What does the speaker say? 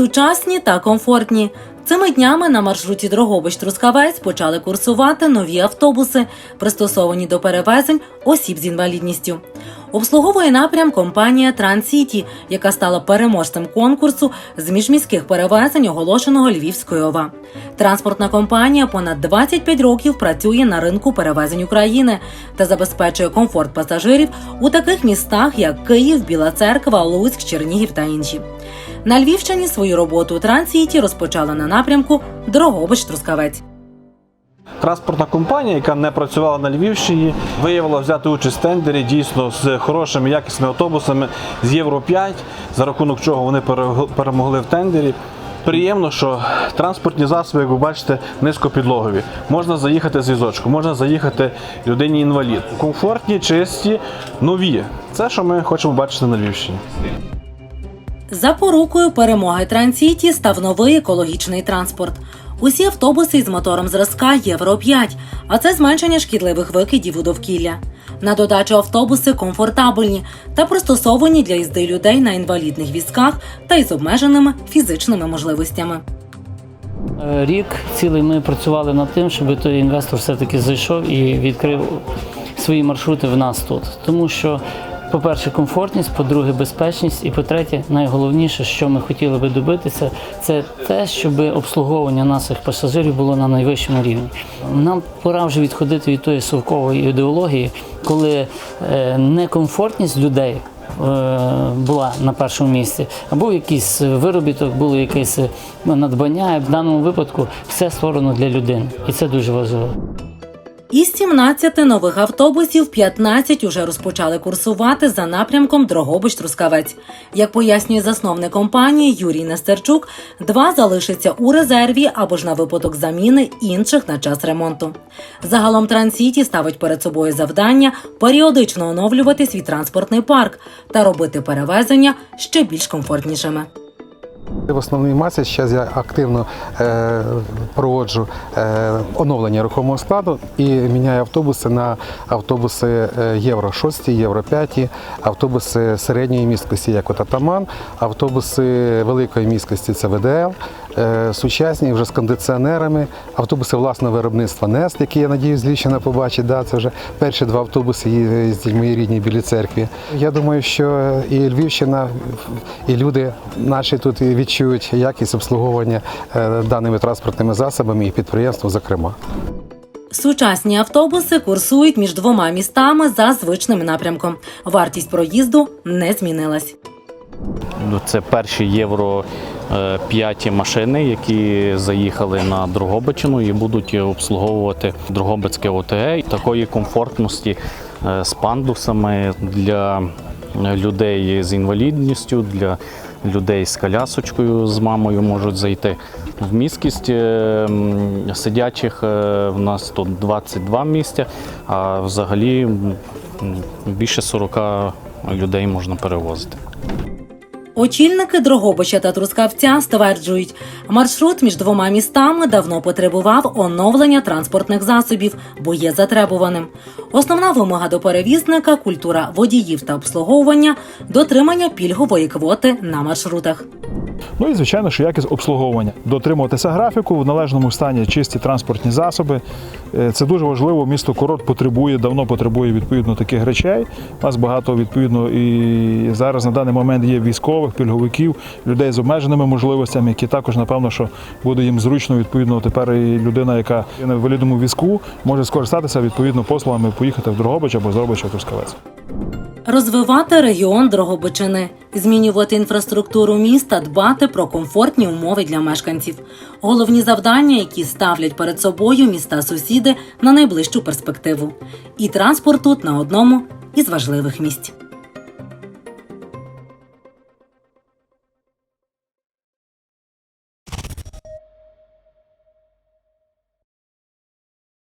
Сучасні та комфортні. Цими днями на маршруті Дрогобич-Трускавець почали курсувати нові автобуси, пристосовані до перевезень осіб з інвалідністю. Обслуговує напрям компанія Трансіті, яка стала переможцем конкурсу з міжміських перевезень, оголошеного Львівської ОВА. Транспортна компанія понад 25 років працює на ринку перевезень України та забезпечує комфорт пасажирів у таких містах, як Київ, Біла Церква, Луцьк, Чернігів та інші. На Львівщині свою роботу у Трансіті розпочала на напрямку Дрогобич-Трускавець. Транспортна компанія, яка не працювала на Львівщині, виявила взяти участь в тендері дійсно з хорошими якісними автобусами з Євро 5, за рахунок чого вони пере- перемогли в тендері. Приємно, що транспортні засоби, як ви бачите, низькопідлогові. Можна заїхати з візочку, можна заїхати людині інвалід. Комфортні, чисті, нові. Це, що ми хочемо бачити на Львівщині. Запорукою перемоги Трансіті став новий екологічний транспорт. Усі автобуси із мотором зразка Євро 5, а це зменшення шкідливих викидів у довкілля. На додачу автобуси комфортабельні та пристосовані для їзди людей на інвалідних візках та із обмеженими фізичними можливостями. Е, Рік цілий ми працювали над тим, щоб той інвестор все-таки зайшов і відкрив свої маршрути в нас тут. Тому що, по-перше, комфортність, по-друге, безпечність, і по-третє, найголовніше, що ми хотіли би добитися, це те, щоб обслуговування наших пасажирів було на найвищому рівні. Нам пора вже відходити від тої совкової ідеології, коли е, некомфортність людей е, була на першому місці, а був якийсь виробіток, було якесь надбання. В даному випадку все створено для людини, і це дуже важливо. Із 17 нових автобусів 15 уже розпочали курсувати за напрямком Дрогобич-Трускавець. Як пояснює засновник компанії Юрій Нестерчук, два залишаться у резерві або ж на випадок заміни інших на час ремонту. Загалом Трансіті ставить перед собою завдання періодично оновлювати свій транспортний парк та робити перевезення ще більш комфортнішими. В основній масі. Зараз я активно е, проводжу е, оновлення рухомого складу і міняю автобуси на автобуси е, Євро 6, Євро 5, автобуси середньої місткості, як от Атаман, автобуси великої місткості це ВДЛ, сучасні вже з кондиціонерами, автобуси власного виробництва НЕСТ, які я надіюсь Львівщина побачить. Да, це вже перші два автобуси їздять в моїй рідній білій церкві. Я думаю, що і Львівщина, і люди наші тут відчують якість обслуговування е, даними транспортними засобами і підприємством, зокрема. Сучасні автобуси курсують між двома містами за звичним напрямком. Вартість проїзду не змінилась. Ну, Це перші євро 5 машини, які заїхали на Дрогобичину і будуть обслуговувати Дрогобицьке ОТГ. Такої комфортності е, з пандусами для людей з інвалідністю, для людей з колясочкою з мамою можуть зайти. В міськість е, сидячих е, в нас тут 22 місця, а взагалі більше 40 людей можна перевозити. Очільники Дрогобича та Трускавця стверджують, маршрут між двома містами давно потребував оновлення транспортних засобів, бо є затребуваним. Основна вимога до перевізника культура водіїв та обслуговування, дотримання пільгової квоти на маршрутах. Ну і звичайно, що якість обслуговування. Дотримуватися графіку в належному стані чисті транспортні засоби. Е, Це дуже важливо. Місто Корот потребує, давно потребує відповідно таких речей. У нас багато відповідно і зараз на даний момент є військових, пільговиків, людей з обмеженими можливостями, які також, напевно, що буде їм зручно відповідно. Тепер і людина, яка на інвалідному візку, може скористатися відповідно послугами, поїхати в Дрогобич або з Дрогобича Трускавець. Розвивати регіон Дрогобичини, змінювати інфраструктуру міста, дбати про комфортні умови для мешканців. Головні завдання, які ставлять перед собою міста сусіди на найближчу перспективу. І транспорт тут на одному із важливих місць.